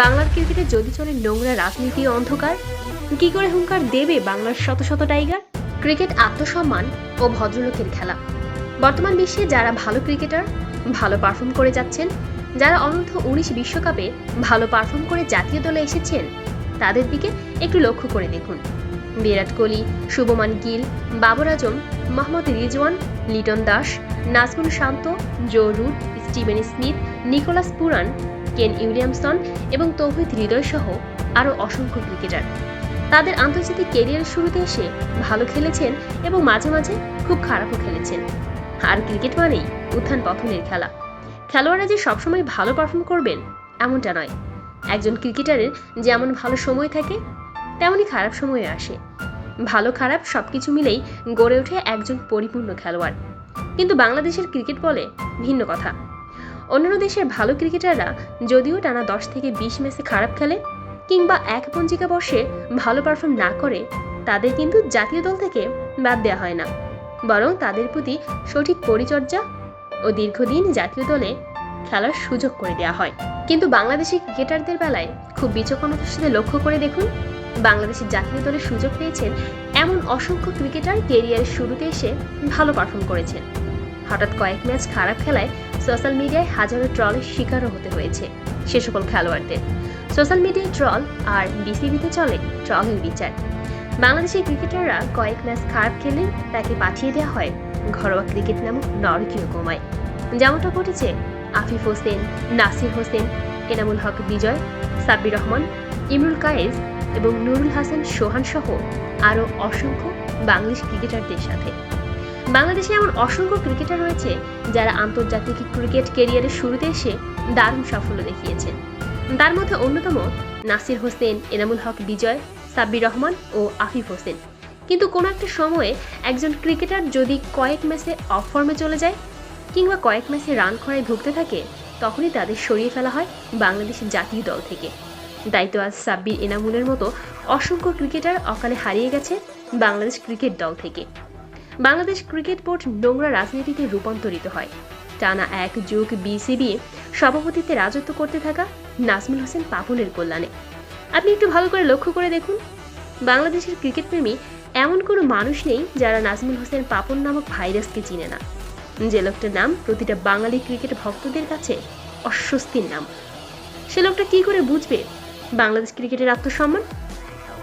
বাংলার ক্রিকেটে যদি চলে নোংরা রাজনীতি অন্ধকার, কি করে হুঙ্কার দেবে বাংলার শত শত টাইগার? ক্রিকেট আত্মসম্মান ও ভদ্রলোকের খেলা। বর্তমান বিশ্বে যারা ভালো ক্রিকেটার, ভালো পারফর্ম করে যাচ্ছেন, যারা অনূর্ধ্ব উনিশ বিশ্বকাপে ভালো পারফর্ম করে জাতীয় দলে এসেছেন, তাদের দিকে একটু লক্ষ্য করে দেখুন। Virat Kohli, Shubman Gill, Babar Azam, Mohammad Rizwan, Liton Das, Najmul Shanto, Joe Root, Steven Smith, Nicholas Pooran Kane Williamson এবং তৌহিদ হৃদয় সহ আরও অসংখ্য ক্রিকেটার। তাদের আন্তর্জাতিক কেরিয়ারের শুরুতে এসে ভালো খেলেছেন এবং মাঝে মাঝে খুব খারাপও খেলেছেন। আর ক্রিকেট মানেই উত্থান পতনের খেলা। খেলোয়াড়রা যে সবসময় ভালো পারফর্ম করবেন, এমনটা নয়। একজন ক্রিকেটারের যেমন ভালো সময় থাকে, তেমনই খারাপ সময় আসে। ভালো খারাপ সবকিছু মিলেই গড়ে ওঠে একজন পরিপূর্ণ খেলোয়াড়। কিন্তু বাংলাদেশের ক্রিকেট বলে ভিন্ন কথা। অন্যান্য দেশের ভালো ক্রিকেটাররা যদিও টানা দশ থেকে বিশ ম্যাচে খারাপ খেলে কিংবা এক পঞ্জিকা বর্ষে ভালো পারফর্ম না করে, তাদের কিন্তু জাতীয় দল থেকে বাদ দেওয়া হয় না। বরং তাদের প্রতি সঠিক পরিচর্যা ও দীর্ঘদিন জাতীয় দলে খেলার সুযোগ করে দেওয়া হয়। কিন্তু বাংলাদেশি ক্রিকেটারদের বেলায় খুব বিচক্ষণতার সাথে লক্ষ্য করে দেখুন বাংলাদেশের জাতীয় দলে সুযোগ পেয়েছেন এমন অসংখ্য ক্রিকেটার কেরিয়ারের শুরুতে এসে ভালো পারফর্ম করেছেন। হঠাৎ কয়েক ম্যাচ খারাপ খেলায় সোশ্যাল মিডিয়ায় হাজারো ট্রলের শিকারও হতে হয়েছে সে সকল খেলোয়াড়দের। সোশ্যাল মিডিয়ায় ট্রল আর বিসিবিতে চলে ট্রলের বিচার। বাংলাদেশের ক্রিকেটাররা কয়েক ম্যাচ খারাপ খেলে তাকে পাঠিয়ে দেওয়া হয় ঘরোয়া ক্রিকেট নামক নরকীয় কোমায় যেমনটা ঘটেছে আফিফ হোসেন, নাসির হোসেন, এনামুল হক বিজয়, সাব্বির রহমান, ইমরুল কায়েজ এবং নুরুল হাসান সোহান সহ আরও অসংখ্য বাংলাদেশ ক্রিকেটারদের সাথে। বাংলাদেশে এমন অসংখ্য ক্রিকেটার রয়েছে যারা আন্তর্জাতিক ক্রিকেট কেরিয়ারের শুরুতে এসে দারুণ সাফল্য দেখিয়েছেন। তার মধ্যে অন্যতম নাসির হোসেন, এনামুল হক বিজয়, সাব্বির রহমান ও আফিফ হোসেন। কিন্তু কোনো একটা সময়ে একজন ক্রিকেটার যদি কয়েক ম্যাচে অফ ফর্মে চলে যায় কিংবা কয়েক ম্যাচে রান খরায় ভুগতে থাকে, তখনই তাদের সরিয়ে ফেলা হয় বাংলাদেশের জাতীয় দল থেকে। দায়িত্ব আজ সাব্বির, এনামুলের মতো অসংখ্য ক্রিকেটার অকালে হারিয়ে গেছে বাংলাদেশ ক্রিকেট দল থেকে। বাংলাদেশ ক্রিকেট বোর্ড নোংরা রাজনীতিতে রূপান্তরিত হয়। টানা এক যুগ বিসিবি সভাপতিত্বে রাজত্ব করতে থাকা নাজমুল হোসেন পাপনের কল্যাণে। আপনি একটু ভালো করে লক্ষ্য করে দেখুন। বাংলাদেশের ক্রিকেট প্রেমী এমন কোনো মানুষ নেই যারা নাজমুল হোসেন পাপন নামক ভাইরাসকে চিনে না। যে লোকটার নাম প্রতিটা বাঙালি ক্রিকেট ভক্তদের কাছে অস্বস্তির নাম। সে লোকটা কি করে বুঝবে? বাংলাদেশ ক্রিকেটের আত্মসম্মান?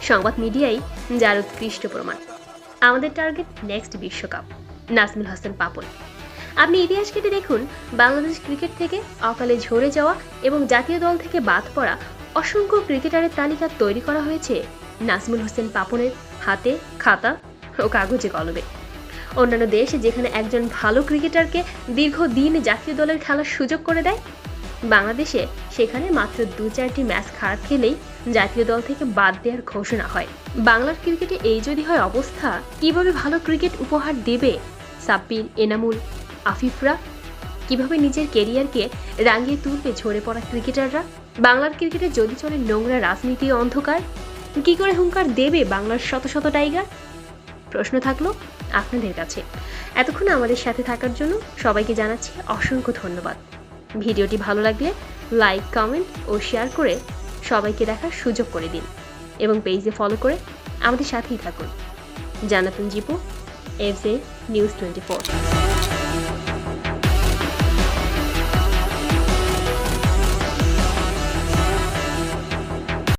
সংবাদ মিডিয়াই যার উৎকৃষ্ট প্রমাণ। আমাদের টার্গেট নেক্সট বিশ্বকাপ, নাজমুল হাসান পাপন। আপনি ইতিহাস কেটে দেখুন, বাংলাদেশ ক্রিকেট থেকে অকালে ঝরে যাওয়া এবং জাতীয় দল থেকে বাদ পড়া অসংখ্য ক্রিকেটারের তালিকা তৈরি করা হয়েছে নাজমুল হোসেন পাপনের হাতে, খাতা ও কাগজে কলমে। অন্যান্য দেশ যেখানে একজন ভালো ক্রিকেটারকে দীর্ঘদিন জাতীয় দলের খেলার সুযোগ করে দেয়, বাংলাদেশে সেখানে মাত্র দু চারটি ম্যাচ খারাপ খেলেই জাতীয় দল থেকে বাদ দেওয়ার ঘোষণা হয়। বাংলার ক্রিকেটে এই যদি হয় অবস্থা, কীভাবে ভালো ক্রিকেট উপহার দেবে সাব্বির, এনামুল, আফিফরা? কীভাবে নিজের কেরিয়ারকে রাঙিয়ে তুলবে ঝরে পড়া ক্রিকেটাররা? বাংলার ক্রিকেটে যদি চলে নোংরা রাজনীতি অন্ধকার, কি করে হুঙ্কার দেবে বাংলার শত শত টাইগার? প্রশ্ন থাকল আপনাদের কাছে। এতক্ষণ আমাদের সাথে থাকার জন্য সবাইকে জানাচ্ছি অসংখ্য ধন্যবাদ। ভিডিওটি ভালো লাগলে লাইক, কমেন্ট ও শেয়ার করে সবাইকে দেখার সুযোগ করে দিন এবং পেজে ফলো করে আমাদের সাথেই থাকুন। Janatun Jipu, F news twenty four.